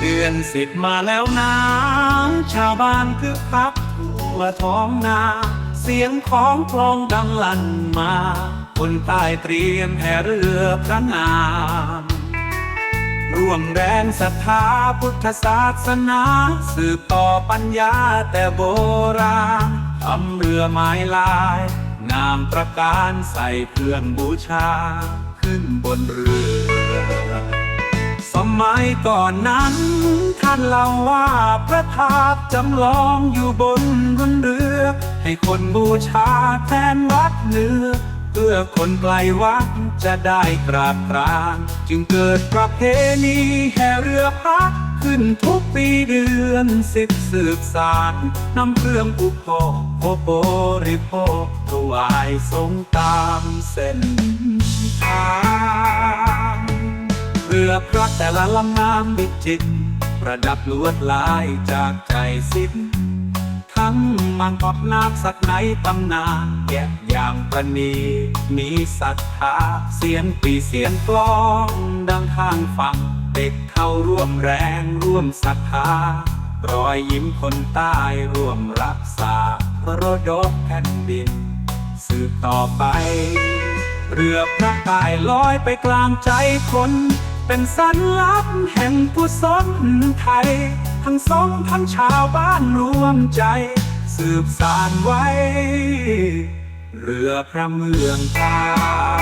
เดือนสิบมาแล้วนะ ชาวบ้านคึกคักทั่วท้องนา เสียงของกลองดังลั่นมา คนใต้เตรียมแห่เรือพระนามร่วมแรงศรัทธาพุทธศาสนา สืบต่อปัญญาแต่โบราณทำเรือไม้ลายงามตระการใส่เครื่องบูชา ขึ้นบนเรือ มัยก่อนนั้น ท่านเล่าว่าพระธาตุจำลองอยู่บนบนเรือ ให้คนบูชาแทนวัดเนื้อ เพื่อคนไกลวัดจะได้กราบกรานจึงเกิดประเพณีแห่เรือพระขึ้นทุกปีเดือนสิบสืบสานนำเครื่องอุปโภคโภบริโภคถวายทรงตามเส้น เรือพระแต่ละลำงามบิจิต ประดับลวดลายจากใจสิ้นทั้งมังกรนาคสักไหนตำนานแกะอย่างประนีมีศรัทธาเสียงปีเสียงกลองดังข้างฟังเด็กเข้าร่วมแรงร่วมศรัทธารอยยิ้มคนใต้ร่วมรักษามรดกแผ่นดิน สืบต่อไป เรือพระกายลอยไปกลางใจคน เป็นสัญลักษณ์แห่งผู้สนไทย ทั้งสองทั้งชาวบ้านรวมใจ สืบสานไว้ เรือพระเมืองไทย